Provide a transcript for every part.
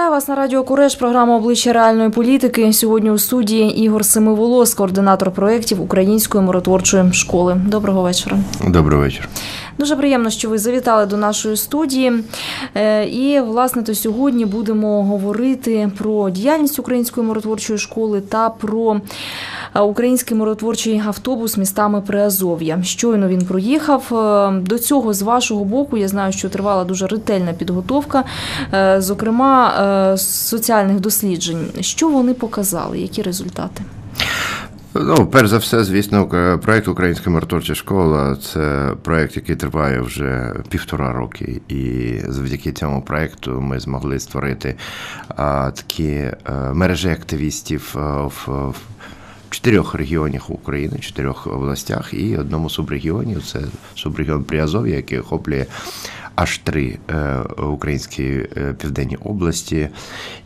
Вітаю вас на радіо Куреш. Програма обличчя реальної політики. Сьогодні у студії Ігор Семиволос, координатор проєктів Української миротворчої школи. Доброго вечора. Добрий вечір. Дуже приємно, що ви завітали до нашої студії. Е, І власне то сьогодні будемо говорити про діяльність Української миротворчої школи та про е, український миротворчий автобус містами Приазов'я. Щойно він проїхав. Е, До цього з вашого боку я знаю, що тривала дуже ретельна підготовка, зокрема соціальних досліджень. Що вони показали? Які результати? Ну, перш за все, звісно, проєкт Українська миротворча школа це проєкт, який триває вже півтора роки. І завдяки цьому проєкту ми змогли створити а, такі а, мережі активістів а, в, в чотирьох регіонах України, чотирьох областях і одному субрегіоні. Це субрегіон Приазов'я, який охоплює аж три е, українські е, південні області.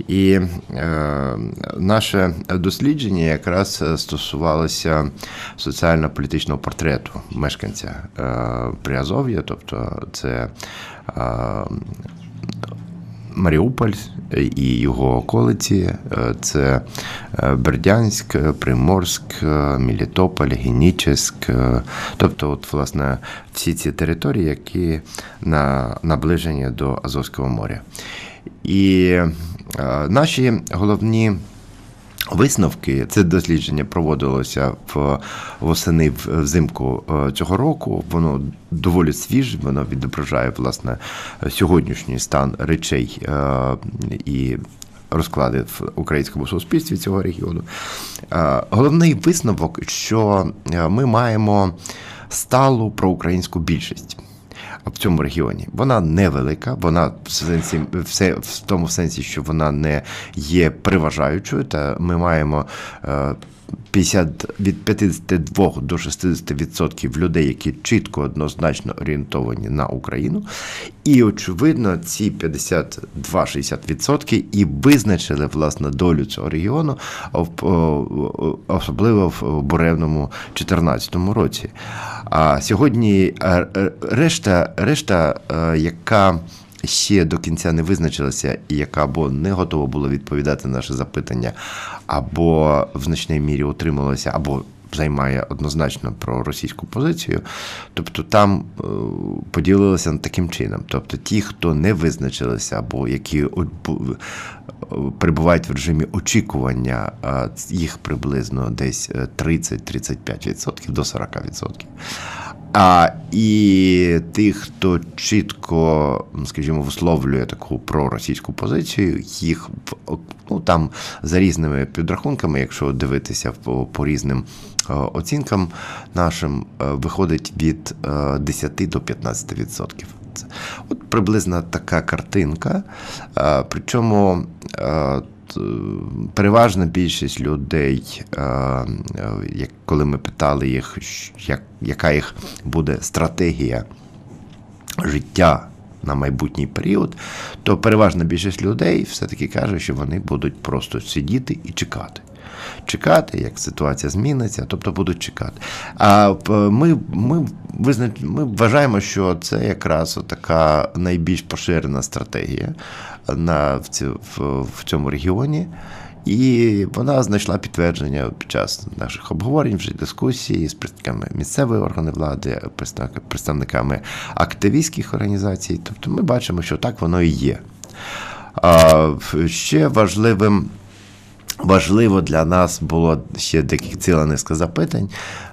І е, наше дослідження якраз стосувалося соціально-політичного портрету мешканця Приазов'я, тобто це Маріуполь і його околиці, це Бердянськ, Приморськ, Мілітополь, Генічеськ, тобто, от, власне, всі ці території, які на, наближені до Азовського моря. І наші головні. Висновки це дослідження проводилося в восени взимку цього року. Воно доволі свіже, воно відображає власне сьогоднішній стан речей і розклади в українському суспільстві цього регіону. Головний висновок, що ми маємо сталу проукраїнську більшість в цьому регіоні. Вона невелика, вона в сенсі все в тому сенсі, що вона не є приважаючою, та ми маємо. 50, від 52 до 60% людей, які чітко однозначно орієнтовані на Україну. І, очевидно, ці 52-60% і визначили власне долю цього регіону, особливо в буревному 2014 році. А сьогодні решта, решта, яка ще до кінця не визначилася, і яка або не готова була відповідати на наше запитання, або в значній мірі утрималася, або займає однозначно про російську позицію. Тобто там поділилися таким чином. Тобто ті, хто не визначилися, або які перебувають в режимі очікування, їх приблизно десь 30-35% до 40%. А і тих, хто чітко, скажімо, висловлює таку проросійську позицію, їх ну там за різними підрахунками, якщо дивитися по, по різним оцінкам нашим, виходить від 10 до 15%. От приблизно така картинка. Причому переважна більшість людей, коли ми питали їх, яка їх буде стратегія життя на майбутній період, то переважна більшість людей все-таки каже, що вони будуть просто сидіти і чекати. Чекати, як ситуація зміниться, тобто будуть чекати. А ми ми, ми вважаємо, що це якраз така найбільш поширена стратегія на, в, ці, в, в цьому регіоні. І вона знайшла підтвердження під час наших обговорень, вже дискусій з представниками місцевої органи влади, представниками активістських організацій. Тобто ми бачимо, що так воно і є. Ще важливим. Важливо для нас було ще декілька ціла низка запитань.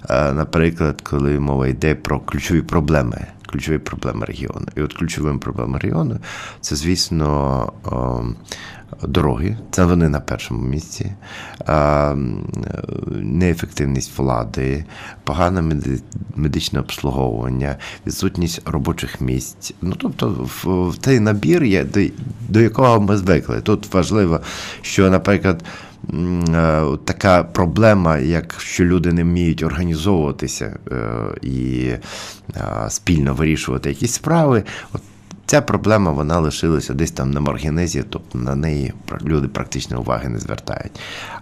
Наприклад, коли мова йде про ключові проблеми, ключові проблеми регіону. І от ключовим проблемами регіону це, звісно, дороги, це вони на першому місці, неефективність влади, погане медичне обслуговування, відсутність робочих місць. Ну тобто, в той набір є до, якого ми звикли. Тут важливо, що, наприклад. Така проблема, як що люди не вміють організовуватися і спільно вирішувати якісь справи. От ця проблема вона лишилася десь там на маргінезі, тобто на неї люди практично уваги не звертають.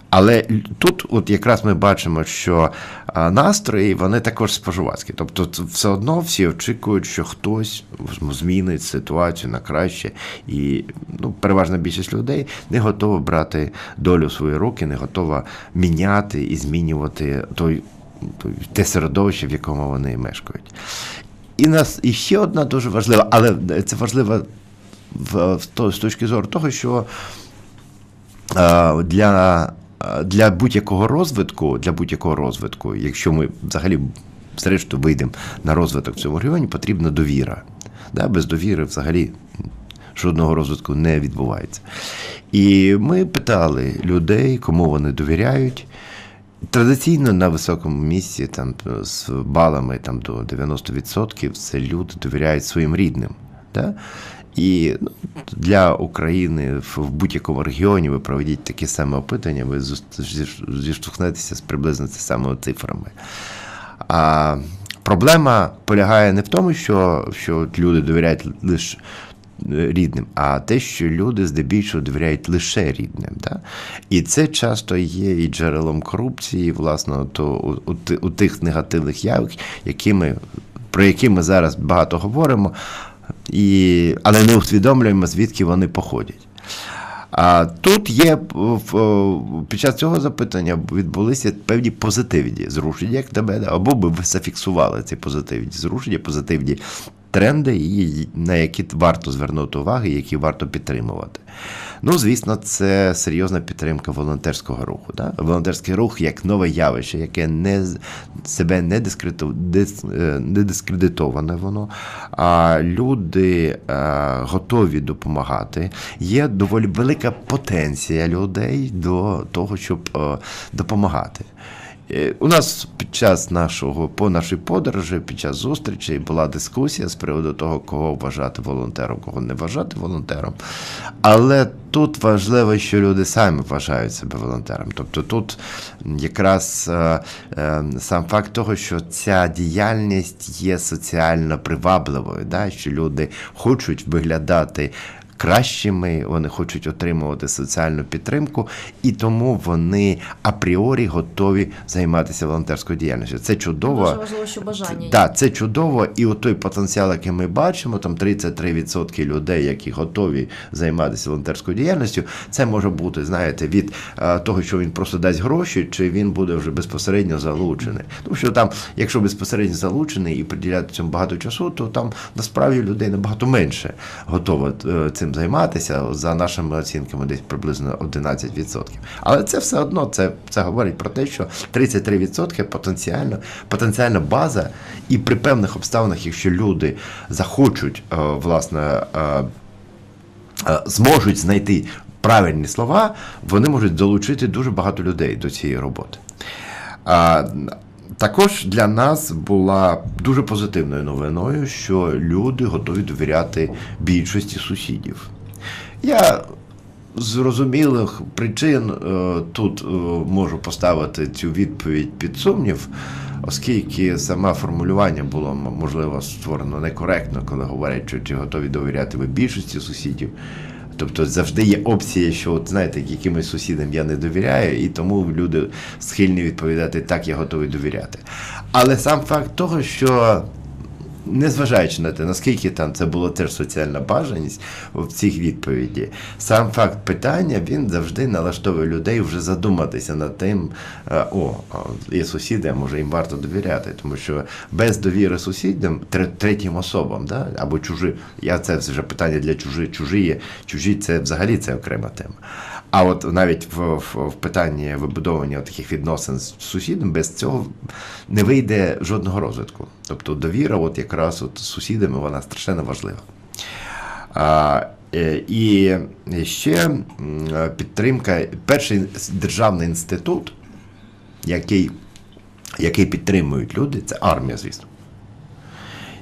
Але тут, от якраз ми бачимо, що настрої вони також споживацькі. Тобто, все одно всі очікують, що хтось змінить ситуацію на краще, і ну, переважна більшість людей не готова брати долю в свої руки, не готова міняти і змінювати той. Те середовище, в якому вони мешкають. І нас і ще одна дуже важлива, але це важливо в, в, з точки зору того, що для для будь-якого розвитку, для будь-якого розвитку, якщо ми взагалі зрештою вийдемо на розвиток в цьому регіоні, потрібна довіра. Да? Без довіри взагалі жодного розвитку не відбувається. І ми питали людей, кому вони довіряють. Традиційно на високому місці, там з балами там, до 90%, це люди довіряють своїм рідним. Да? І ну, для України в будь-якому регіоні ви проведіть таке саме опитання, ви зіштовхнетеся з приблизно цими самими цифрами. А проблема полягає не в тому, що, що люди довіряють лише рідним, а те, що люди здебільшого довіряють лише рідним. Да? І це часто є і джерелом корупції, власне, то у, у, у тих негативних явищ, які ми, про які ми зараз багато говоримо, і, але не усвідомлюємо, звідки вони походять. А тут є під час цього запитання відбулися певні позитивні зрушення, як на мене, або ви зафіксували ці позитивні зрушення, позитивні тренди, на які варто звернути увагу, які варто підтримувати. Ну, звісно, це серйозна підтримка волонтерського руху. Да? Волонтерський рух як нове явище, яке не себе не, е, не дискредитоване воно, а люди а, е, готові допомагати. Є доволі велика потенція людей до того, щоб а, е, допомагати. Е, у нас під час нашого по нашій подорожі, під час зустрічі була дискусія з приводу того, кого вважати волонтером, кого не вважати волонтером. Але тут важливо, що люди самі вважають себе волонтером. Тобто тут якраз е, е, сам факт того, що ця діяльність є соціально привабливою, да? що люди хочуть виглядати кращими, вони хочуть отримувати соціальну підтримку, і тому вони апріорі готові займатися волонтерською діяльністю. Це чудово. Дуже важливо, що бажання. Так, це чудово, і от той потенціал, який ми бачимо, там 33% людей, які готові займатися волонтерською діяльністю, це може бути, знаєте, від того, що він просто дасть гроші, чи він буде вже безпосередньо залучений. Тому що там, якщо безпосередньо залучений і приділяти цьому багато часу, то там насправді людей набагато менше готово е, цим цим займатися. За нашими оцінками, десь приблизно 11%. Але це все одно це це говорить про те, що 33% потенціально потенціальна база, і при певних обставинах, якщо люди захочуть, е, власне, е, е, зможуть знайти правильні слова, вони можуть долучити дуже багато людей до цієї роботи. Також для нас була дуже позитивною новиною, що люди готові довіряти більшості сусідів. Я з зрозумілих причин е, тут е, можу поставити цю відповідь під сумнів, оскільки саме формулювання було можливо створено некоректно, коли говорять, що чи готові довіряти ви більшості сусідів. Тобто завжди є опція, що от знаєте, якимось сусідам я не довіряю, і тому люди схильні відповідати так, я готовий довіряти. Але сам факт того, що незважаючи на те, наскільки там це було теж соціальна бажаність в цих відповіді, сам факт питання він завжди налаштовує людей вже задуматися над тим, е, о, є сусіди, а може їм варто довіряти, тому що без довіри сусідам, третім особам, да, або чужі, я це вже питання для чужі, чужі, чужі це взагалі це окрема тема. А от навіть в, в, в питанні вибудовування таких відносин з сусідом без цього не вийде жодного розвитку. Тобто довіра, от якраз от з сусідами, вона страшенно важлива. А, е, І ще підтримка, перший державний інститут, який який підтримують люди, це армія, звісно.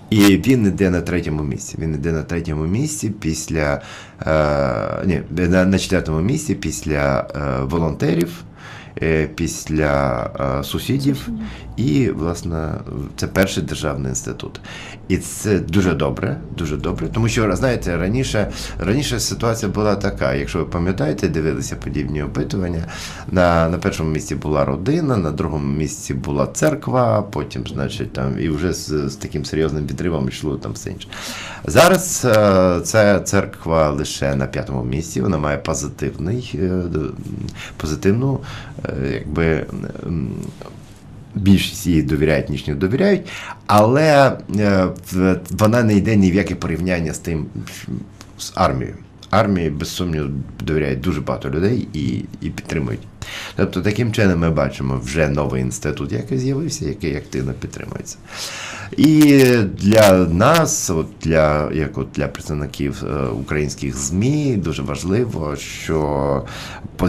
І він йде на третьому місці. Він йде на третьому місці після е, ні, на четвертому місці після е, волонтерів е, після е, сусідів, і, власне, це перший державний інститут. І це дуже добре, дуже добре. Тому що, знаєте, раніше, раніше ситуація була така, якщо ви пам'ятаєте, дивилися подібні опитування. На, на першому місці була родина, на другому місці була церква, потім, значить, там, і вже з, з таким серйозним відривом йшло там все інше. Зараз е, ця церква лише на п'ятому місці, вона має позитивний, е, позитивну, е, якби. Більшість її довіряють, ніж не довіряють, але е, вона не йде ні в яке порівняння з тим з армією. Армії, без сумніву, довіряють дуже багато людей і, і підтримують. Тобто, таким чином ми бачимо вже новий інститут, який з'явився, який активно підтримується. І для нас, от для, як от для представників е, українських ЗМІ, дуже важливо, що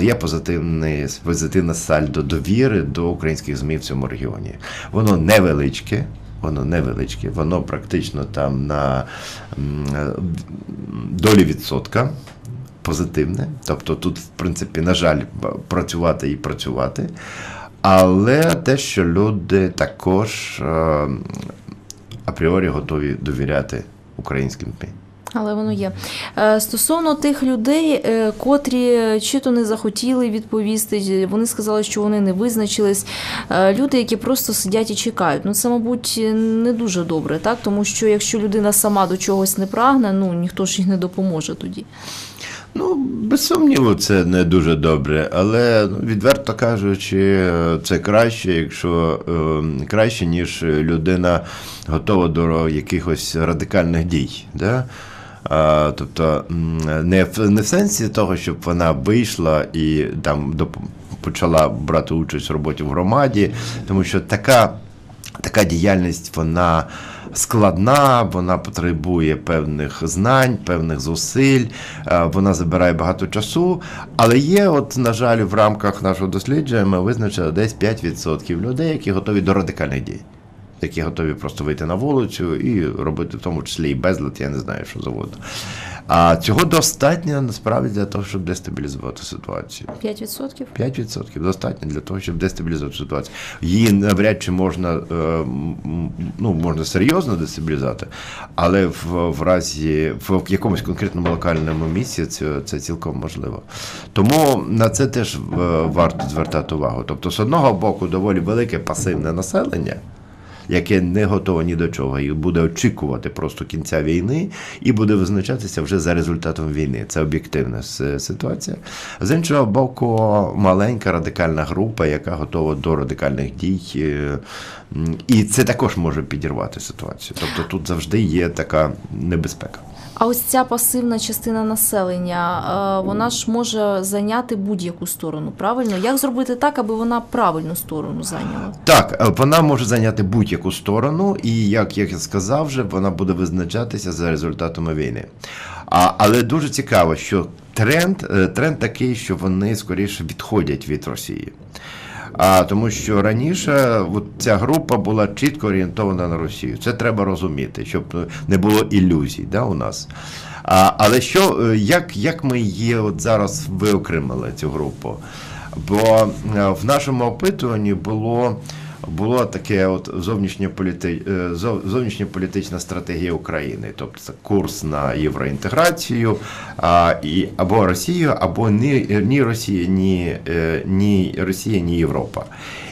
є позитивний, позитивне сальдо довіри до українських ЗМІ в цьому регіоні. Воно невеличке. Воно невеличке, воно практично там на е, долі відсотка позитивне. Тобто тут, в принципі, на жаль, працювати і працювати. Але те, що люди також е, апріорі готові довіряти українським ЗМІ. Але воно є. Е, Стосовно тих людей, е, котрі чи то не захотіли відповісти, вони сказали, що вони не визначились. Е, Люди, які просто сидять і чекають. Ну це, мабуть, не дуже добре, так? Тому що якщо людина сама до чогось не прагне, ну ніхто ж їй не допоможе тоді. Ну, без сумніву, це не дуже добре, але ну, відверто кажучи, це краще, якщо е, краще, ніж людина готова до якихось радикальних дій. Да? А, тобто не в, не в сенсі того, щоб вона вийшла і там почала брати участь в роботі в громаді, тому що така така діяльність вона складна, вона потребує певних знань, певних зусиль, е, вона забирає багато часу. Але є, от, на жаль, в рамках нашого дослідження ми визначили десь 5% людей, які готові до радикальних дій. Які готові просто вийти на вулицю і робити в тому числі і безлад, я не знаю, що завгодно. А цього достатньо насправді для того, щоб дестабілізувати ситуацію. 5%? 5% достатньо для того, щоб дестабілізувати ситуацію. Її навряд чи можна, е, ну, можна серйозно дестабілізувати, але в, в разі в якомусь конкретному локальному місці це, це цілком можливо. Тому на це теж е, варто звертати увагу. Тобто, з одного боку, доволі велике пасивне населення. Яке не готове ні до чого, і буде очікувати просто кінця війни, і буде визначатися вже за результатом війни. Це об'єктивна ситуація. З іншого боку, маленька радикальна група, яка готова до радикальних дій, е, і це також може підірвати ситуацію. Тобто тут завжди є така небезпека. А ось ця пасивна частина населення, е, вона ж може зайняти будь-яку сторону, правильно? Як зробити так, аби вона правильну сторону зайняла? Так, е, вона може зайняти будь-яку сторону, і як, як я сказав, вже вона буде визначатися за результатами війни. А, але дуже цікаво, що тренд, е, тренд такий, що вони скоріше відходять від Росії. А тому що раніше от ця група була чітко орієнтована на Росію. Це треба розуміти, щоб не було ілюзій да, у нас. А, але що, е, як, як ми її от зараз виокремили цю групу? Бо е, в нашому опитуванні було. Було таке от зовнішньополіти... е, зов- зовнішньополітична стратегія України, тобто це курс на євроінтеграцію а, і, або Росію, або ні, ні Росія, ні, е, ні Росія, ні Європа.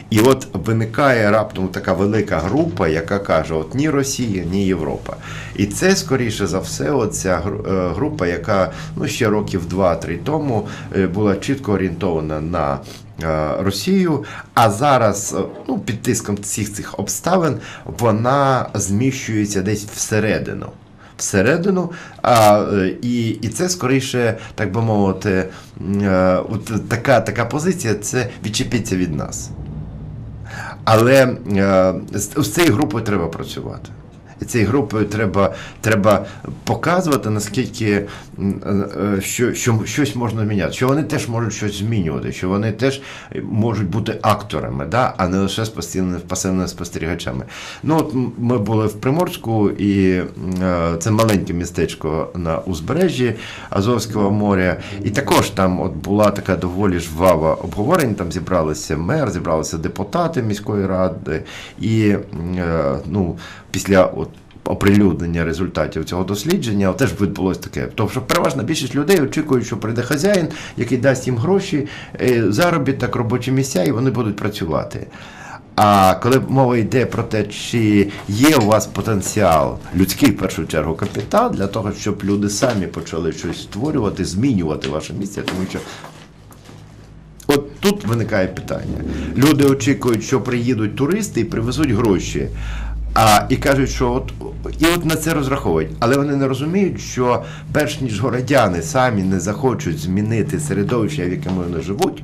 І от виникає раптом така велика група, яка каже: от ні Росія, ні Європа. І це скоріше за все, оця е, група, яка ну ще років 2-3 тому е, була чітко орієнтована на е, Росію, а зараз ну, під тиском всіх цих обставин вона зміщується десь всередину. Всередину, а, і, і це скоріше, так би мовити, от така, така позиція це відчепіться від нас. Але е, з, цією групою треба працювати. І цією групою треба, треба показувати, наскільки е, що, що щось можна міняти, що вони теж можуть щось змінювати, що вони теж можуть бути акторами, да? а не лише пасивними, спостерігачами. Ну, от ми були в Приморську, і е, це маленьке містечко на узбережжі Азовського моря. І також там от була така доволі жвава обговорення. Там зібралися мер, зібралися депутати міської ради, і е, ну, після от. Оприлюднення результатів цього дослідження теж відбулось таке. Тому що переважна більшість людей очікують, що прийде хазяїн, який дасть їм гроші, е, заробіток, робочі місця, і вони будуть працювати. А коли мова йде про те, чи є у вас потенціал, людський в першу чергу капітал, для того, щоб люди самі почали щось створювати, змінювати ваше місце, тому що От тут виникає питання. Люди очікують, що приїдуть туристи і привезуть гроші. А, і кажуть, що от і от на це розраховують. Але вони не розуміють, що перш ніж городяни самі не захочуть змінити середовище, в якому вони живуть,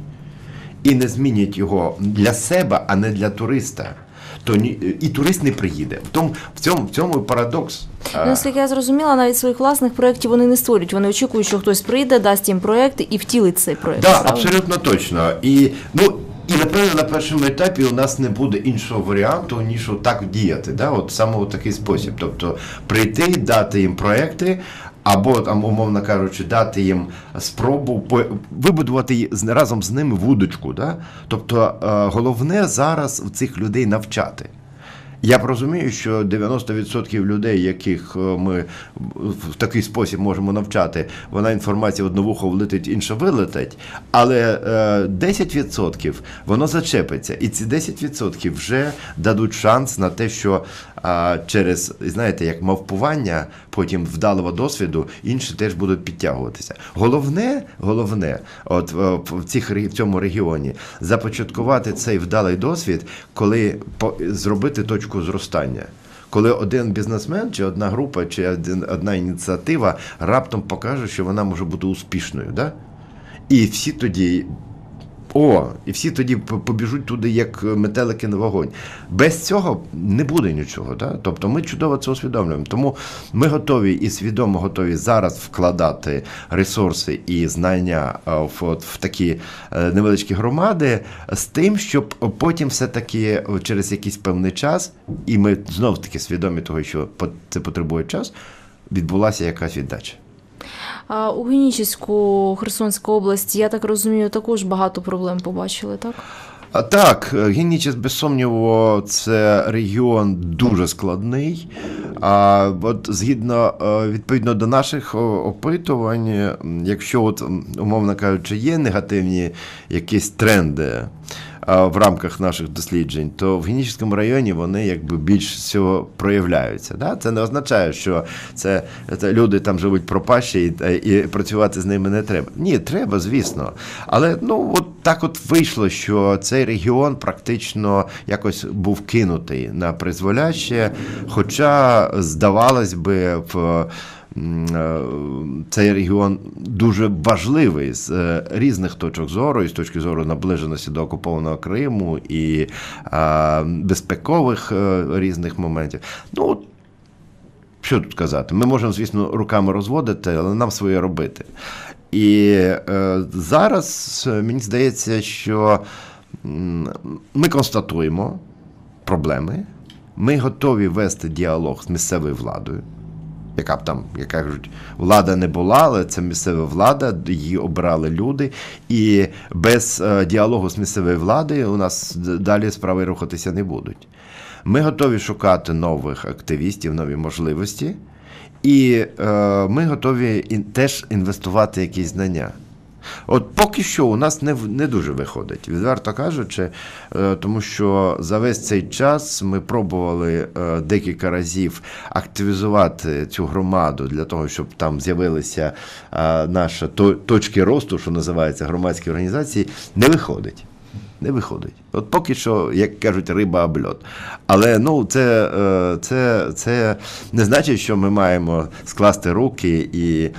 і не змінять його для себе, а не для туриста, то ні, і турист не приїде. В тому, в цьому, в цьому парадокс. Ну, Наскільки я зрозуміла, навіть своїх власних проєктів вони не створюють. Вони очікують, що хтось прийде, дасть їм проєкт і втілить цей проєкт. Так, правильно? абсолютно точно. І ну. І напевно на першому етапі у нас не буде іншого варіанту, ніж так діяти, да? от саме у такий спосіб. Тобто прийти, дати їм проекти, або там, умовно кажучи, дати їм спробу вибудувати разом з ними вудочку. Да? Тобто е, головне зараз цих людей навчати. Я б розумію, що 90% людей, яких е, ми в такий спосіб можемо навчати, вона інформація одне вухо влетить, інше вилетить, але е, 10% воно зачепиться. І ці 10% вже дадуть шанс на те, що через, знаєте, як мавпування, потім вдалого досвіду, інші теж будуть підтягуватися. Головне, головне, от е, в цих в цьому регіоні започаткувати цей вдалий досвід, коли зробити точку зростання. Коли один бізнесмен, чи одна група, чи один, одна ініціатива раптом покаже, що вона може бути успішною, да? і всі тоді. О, і всі тоді побіжуть туди, як метелики на вогонь. Без цього не буде нічого. Да? Тобто ми чудово це усвідомлюємо. Тому ми готові і свідомо готові зараз вкладати ресурси і знання е, в, в такі е, невеличкі громади з тим, щоб потім все-таки через якийсь певний час, і ми знов таки свідомі того, що це потребує час, відбулася якась віддача. У Генічеську, Херсонська область, я так розумію, також багато проблем побачили, так? Так, Генічес, без сумніву, це регіон дуже складний. А от згідно е, відповідно до наших опитувань, якщо от умовно кажучи, є негативні якісь тренди в рамках наших досліджень, то в Генічеському районі вони якби більш всього проявляються. Да? Це не означає, що це, це люди там живуть пропащі і, і працювати з ними не треба. Ні, треба, звісно. Але ну от так от вийшло, що цей регіон практично якось був кинутий на призволяще, хоча здавалось би в. Е, Цей регіон дуже важливий з е, різних точок зору, і з точки зору наближеності до окупованого Криму і безпекових е, різних моментів. Ну, що тут казати? Ми можемо, звісно, руками розводити, але нам своє робити. І зараз мені здається, що ми констатуємо проблеми, ми готові вести діалог з місцевою владою. Яка б там, як кажуть, влада не була, але це місцева влада, її обирали люди. І без е, діалогу з місцевою владою у нас далі справи рухатися не будуть. Ми готові шукати нових активістів, нові можливості, і е, ми готові ін- теж інвестувати якісь знання. От поки що у нас не, не дуже виходить, відверто кажучи, е, тому що за весь цей час ми пробували е, декілька разів активізувати цю громаду для того, щоб там з'явилися е, наші точки росту, що називається громадські організації, не виходить. Не виходить. От поки що, як кажуть, риба об льот. Але ну, це, це, це не значить, що ми маємо скласти руки і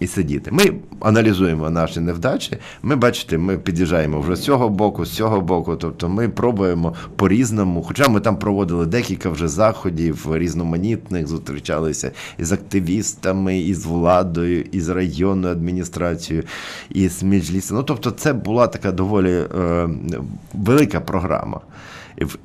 і сидіти. Ми аналізуємо наші невдачі. Ми бачите, ми під'їжджаємо вже з цього боку, з цього боку. Тобто ми пробуємо по-різному. Хоча ми там проводили декілька вже заходів різноманітних, зустрічалися із активістами, із владою, із районною адміністрацією, із міжлісом. Ну тобто, це була така доволі е, велика програма.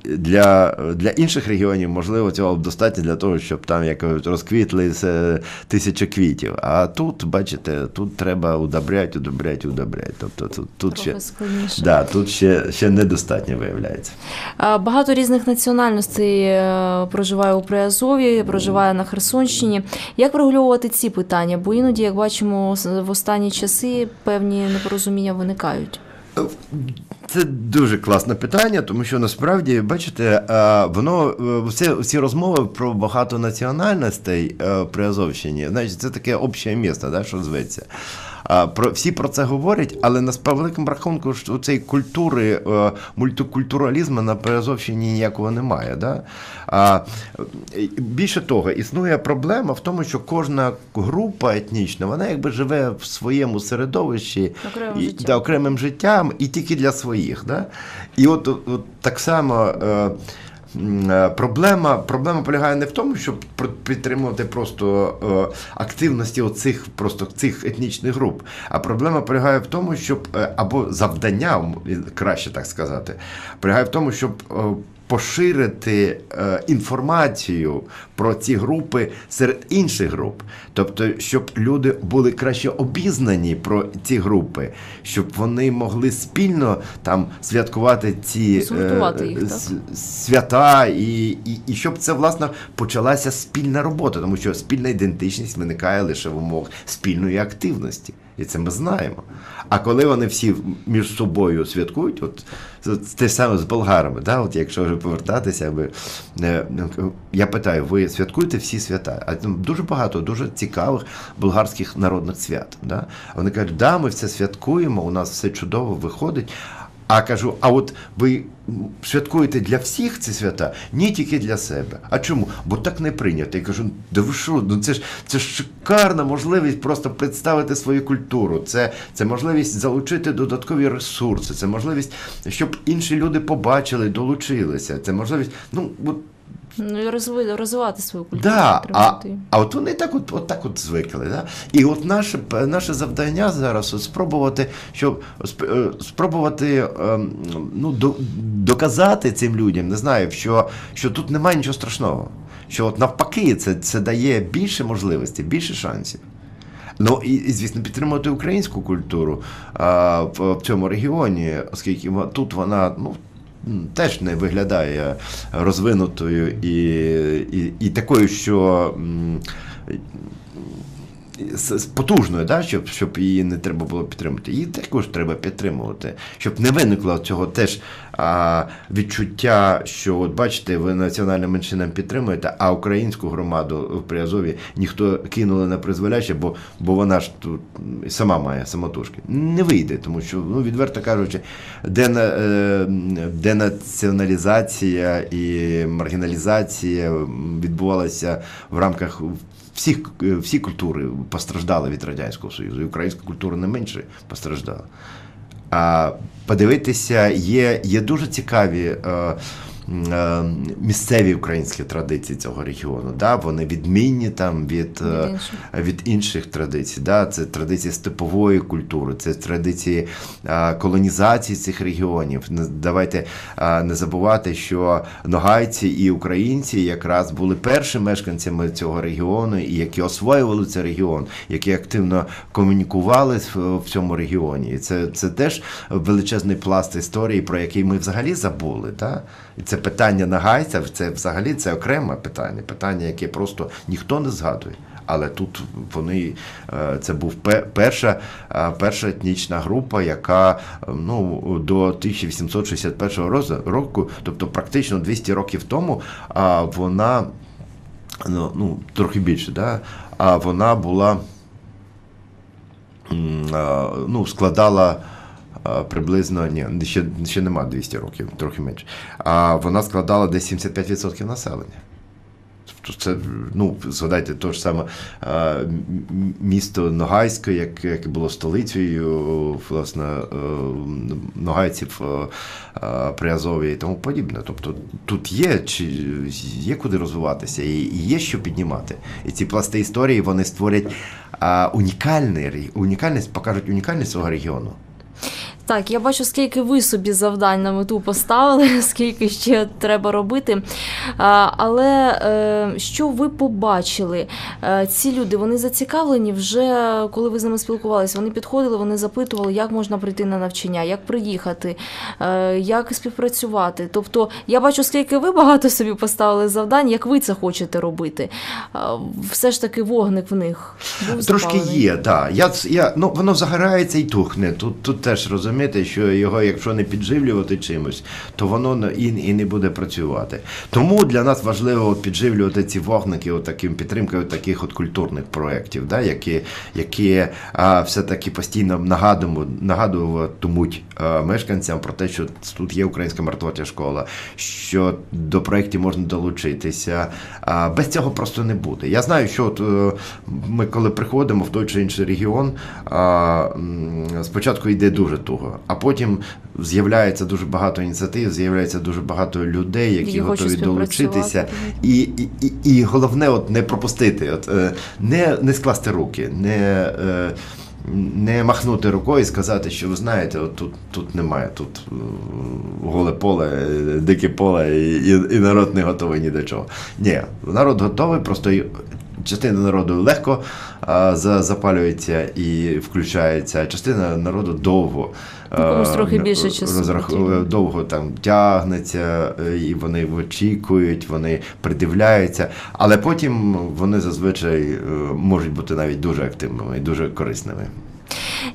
Для, для інших регіонів, можливо, цього б достатньо для того, щоб там як розквітли з тисячі квітів. А тут, бачите, тут треба удобряти, удобряти, удобряти. Тобто тут, тут ще, Трохи складніше. да, тут ще, ще недостатньо виявляється. Багато різних національностей е, проживає у Приазові, проживає на Херсонщині. Як врегульовувати ці питання? Бо іноді, як бачимо, в останні часи певні непорозуміння виникають. Це дуже класне питання, тому що насправді, бачите, е, воно е, все, всі розмови про багато національностей при Азовщині, значить, це таке обще місто, да, що зветься. Про, всі про це говорять, але на великому рахунку що цієї культури, е, мультикультуралізму на Приазовщині ніякого немає. Да? А, е, більше того, існує проблема в тому, що кожна група етнічна, вона якби живе в своєму середовищі Окремим і, життям. да, окремим життям і тільки для своїх. Да? І от, от, от так само. Е, Проблема, проблема полягає не в тому, щоб підтримувати просто е, активності оцих просто цих етнічних груп, а проблема полягає в тому, щоб е, або завдання, краще так сказати, полягає в тому, щоб поширити е, інформацію про ці групи серед інших груп. Тобто, щоб люди були краще обізнані про ці групи, щоб вони могли спільно там святкувати ці Згуртувати їх, так? свята, і, і, і щоб це власне почалася спільна робота, тому що спільна ідентичність виникає лише в умовах спільної активності. І це ми знаємо. А коли вони всі між собою святкують, от те саме з болгарами, да? от якщо вже повертатися, аби, е, ну, я питаю, ви святкуєте всі свята? А там дуже багато, дуже цікавих болгарських народних свят. Да? Вони кажуть, да, ми все святкуємо, у нас все чудово виходить. А кажу, а от ви святкуєте для всіх ці свята, ні тільки для себе. А чому? Бо так не прийнято. Я кажу, да ви що? Ну це ж це ж шикарна можливість просто представити свою культуру. Це, це можливість залучити додаткові ресурси, це можливість, щоб інші люди побачили, долучилися. Це можливість, ну от Ну, і розвивати свою культуру. Да, а, а от вони так от, от так от звикли. Да? І от наше, наше завдання зараз от спробувати, щоб е, спробувати ем, ну, доказати цим людям, не знаю, що, що тут немає нічого страшного. Що от навпаки, це, це дає більше можливостей, більше шансів. Ну і, і звісно, підтримувати українську культуру а, в, в цьому регіоні, оскільки тут вона ну, теж не виглядає розвинутою і, і, і такою, що. Потужною, да, щоб, щоб її не треба було підтримати. Її також треба підтримувати, щоб не виникло цього теж а, відчуття, що от бачите, ви національним меншинам підтримуєте, а українську громаду в Приазові ніхто кинули на призволяще, бо, бо вона ж тут сама має самотужки. Не вийде, тому що, ну, відверто кажучи, дена, е, денаціоналізація і маргіналізація відбувалася в рамках всіх, всі культури постраждали від Радянського Союзу, і українська культура не менше постраждала. А подивитися, є, є дуже цікаві е, місцеві українські традиції цього регіону. Да? Вони відмінні там від, е, Від інших. від інших традицій. Да? Це традиції степової культури, це традиції е, колонізації цих регіонів. Не- Давайте е, не забувати, що ногайці і українці якраз були першими мешканцями цього регіону, і які освоювали цей регіон, які активно комунікували в, в цьому регіоні. І це, це теж величезний пласт історії, про який ми взагалі забули. Да? І це питання нагайців, це взагалі це окреме питання, питання, яке просто ніхто не згадує. Але тут вони е, це був перша, е, перша етнічна група, яка е, ну, до 1861 року, тобто практично 200 років тому, вона ну, ну трохи більше, да? а вона була ну, складала. А, Приблизно ні, ще, ще нема 200 років, трохи менше. А вона складала десь 75% населення. Тобто це, ну, згадайте, то ж саме е, місто Ногайське, як, яке було столицею, власне, е, ногайців е, е, при Азові і тому подібне. Тобто тут є, чи, є куди розвиватися, і, є що піднімати. І ці пласти історії вони створять е, унікальний, унікальність, покажуть унікальність свого регіону. Так, я бачу, скільки ви собі завдань на мету поставили, скільки ще треба робити. Але е, що ви побачили? Е, Ці люди вони зацікавлені вже, коли ви з ними спілкувалися, вони підходили, вони запитували, як можна прийти на навчання, як приїхати, е, як співпрацювати. Тобто, я бачу, скільки ви багато собі поставили завдань, як ви це хочете робити. Все ж таки вогник в них був Трошки запалений? є, так. Я, я, ну, воно загорається і тухне. Тут, тут теж розумієте, що його, якщо не підживлювати чимось, то воно і, і не буде працювати. Тому для нас важливо підживлювати ці вогники от таким підтримкою таких от культурних проєктів, да, які, які а, все-таки постійно нагадуватимуть а, мешканцям про те, що тут є українська мертвотя школа, що до проєктів можна долучитися. А, без цього просто не буде. Я знаю, що от, е, ми коли приходимо в той чи інший регіон, а, спочатку йде дуже туго, а потім з'являється дуже багато ініціатив, з'являється дуже багато людей, які Які готові долучитися. І, і, і, і головне, от не пропустити, от, е, не, не скласти руки, не. е, Не махнути рукою і сказати, що ви знаєте, от тут, тут немає, тут е, голе поле, дике поле, і, і, і народ не готовий ні до чого. Ні, народ готовий, просто частина народу легко а, запалюється і включається, а частина народу довго. Ну, комусь трохи більше часу розрах- довго там тягнеться, е, і вони очікують, вони придивляються, але потім вони зазвичай е, можуть бути навіть дуже активними і дуже корисними.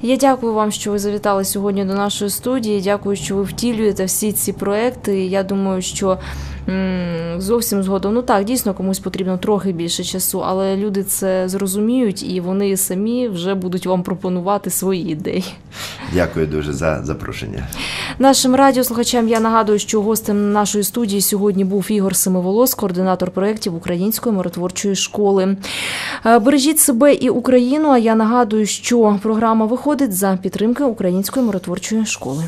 Я дякую вам, що ви завітали сьогодні до нашої студії. Дякую, що ви втілюєте всі ці проекти. Я думаю, що зовсім згодом, ну так, дійсно комусь потрібно трохи більше часу, але люди це зрозуміють і вони самі вже будуть вам пропонувати свої ідеї. Дякую дуже за запрошення. Нашим радіослухачам я нагадую, що гостем нашої студії сьогодні був Ігор Семиволос, координатор проєктів Української миротворчої школи. Е, Бережіть себе і Україну. А я нагадую, що програма виходить за підтримки Української миротворчої школи.